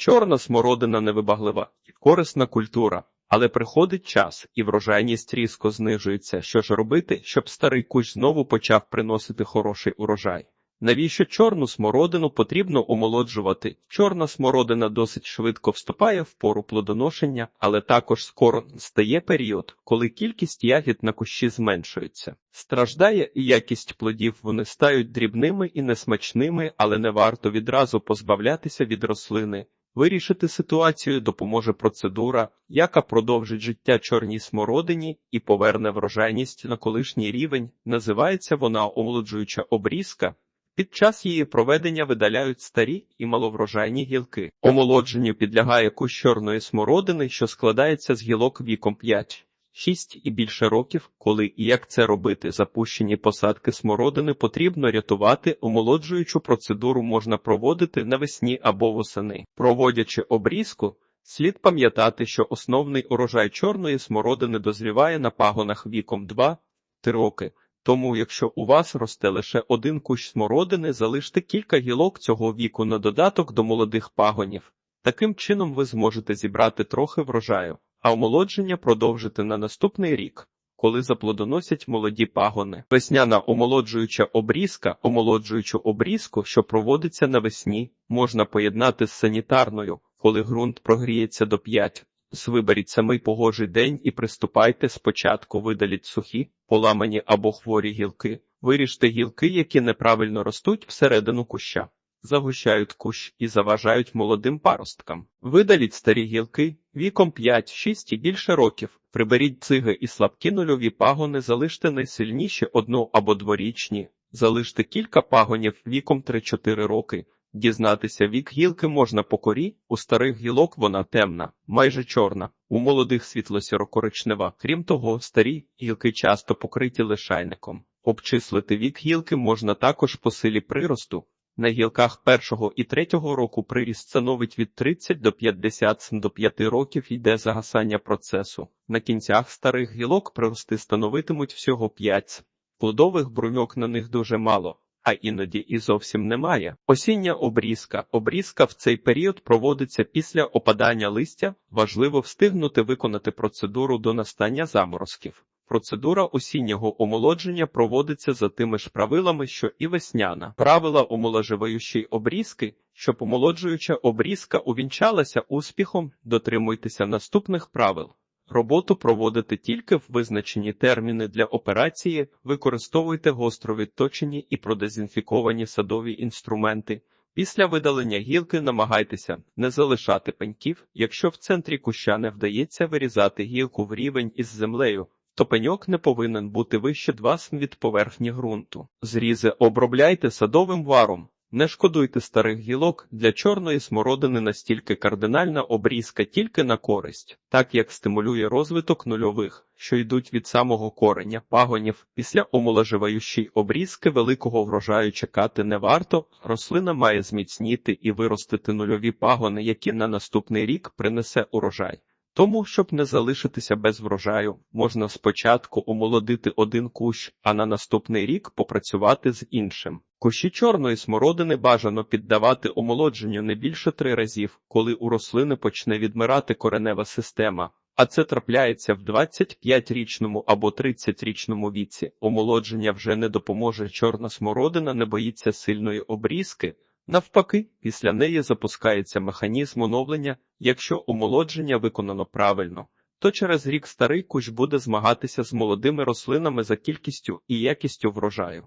Чорна смородина невибаглива і корисна культура, але приходить час, і врожайність різко знижується. Що ж робити, щоб старий кущ знову почав приносити хороший урожай? Навіщо чорну смородину потрібно омолоджувати? Чорна смородина досить швидко вступає в пору плодоношення, але також скоро стає період, коли кількість ягід на кущі зменшується. Страждає і якість плодів, вони стають дрібними і несмачними, але не варто відразу позбавлятися від рослини. Вирішити ситуацію допоможе процедура, яка продовжить життя чорній смородині і поверне врожайність на колишній рівень. Називається вона омолоджуюча обрізка. Під час її проведення видаляють старі і маловрожайні гілки. Омолодженню підлягає кущ чорної смородини, що складається з гілок віком 5, 6 і більше років, коли і як це робити. Запущені посадки смородини потрібно рятувати. Омолоджуючу процедуру можна проводити навесні або восени. Проводячи обрізку, слід пам'ятати, що основний урожай чорної смородини дозріває на пагонах віком 2-3 роки. Тому, якщо у вас росте лише один кущ смородини, залиште кілька гілок цього віку на додаток до молодих пагонів. Таким чином ви зможете зібрати трохи врожаю, а омолодження продовжити на наступний рік, коли заплодоносять молоді пагони. Весняна омолоджуюча обрізка, омолоджуючу обрізку, що проводиться навесні, можна поєднати з санітарною, коли ґрунт прогріється до 5. Виберіть самий погожий день і приступайте спочатку видаліть сухі, поламані або хворі гілки. Виріжте гілки, які неправильно ростуть всередину куща, загущають кущ і заважають молодим паросткам. Видаліть старі гілки віком 5, 6 і більше років. Приберіть циги і слабкі нульові пагони, залиште найсильніші одну або дворічні, залиште кілька пагонів віком 3-4 роки. Дізнатися вік гілки можна по корі, у старих гілок вона темна, майже чорна, у молодих світло-сіро-коричнева. Крім того, старі гілки часто покриті лишайником. Обчислити вік гілки можна також по силі приросту. На гілках першого і третього року приріст становить від 30 до 50 см, до 5 років йде загасання процесу. На кінцях старих гілок прирости становитимуть всього 5 см. Плодових бруньок на них дуже мало а іноді і зовсім немає. Осіння обрізка. Обрізка в цей період проводиться після опадання листя. Важливо встигнути виконати процедуру до настання заморозків. Процедура осіннього омолодження проводиться за тими ж правилами, що і весняна. Правила омоложиваючої обрізки, щоб омолоджуюча обрізка увінчалася успіхом, дотримуйтеся наступних правил. Роботу проводити тільки в визначені терміни для операції, використовуйте гостро відточені і продезінфіковані садові інструменти. Після видалення гілки намагайтеся не залишати пеньків, якщо в центрі куща не вдається вирізати гілку в рівень із землею, то пеньок не повинен бути вище 2 см від поверхні ґрунту. Зрізи обробляйте садовим варом. Не шкодуйте старих гілок для чорної смородини настільки кардинальна обрізка тільки на користь, так як стимулює розвиток нульових, що йдуть від самого кореня пагонів. Після омоложиваючої обрізки великого врожаю чекати не варто. Рослина має зміцніти і виростити нульові пагони, які на наступний рік принесе урожай. Тому, щоб не залишитися без врожаю, можна спочатку омолодити один кущ, а на наступний рік попрацювати з іншим. Кущі чорної смородини бажано піддавати омолодженню не більше три разів, коли у рослини почне відмирати коренева система. А це трапляється в 25-річному або 30-річному віці. Омолодження вже не допоможе. Чорна смородина не боїться сильної обрізки. Навпаки, після неї запускається механізм оновлення, якщо омолодження виконано правильно, то через рік старий кущ буде змагатися з молодими рослинами за кількістю і якістю врожаю.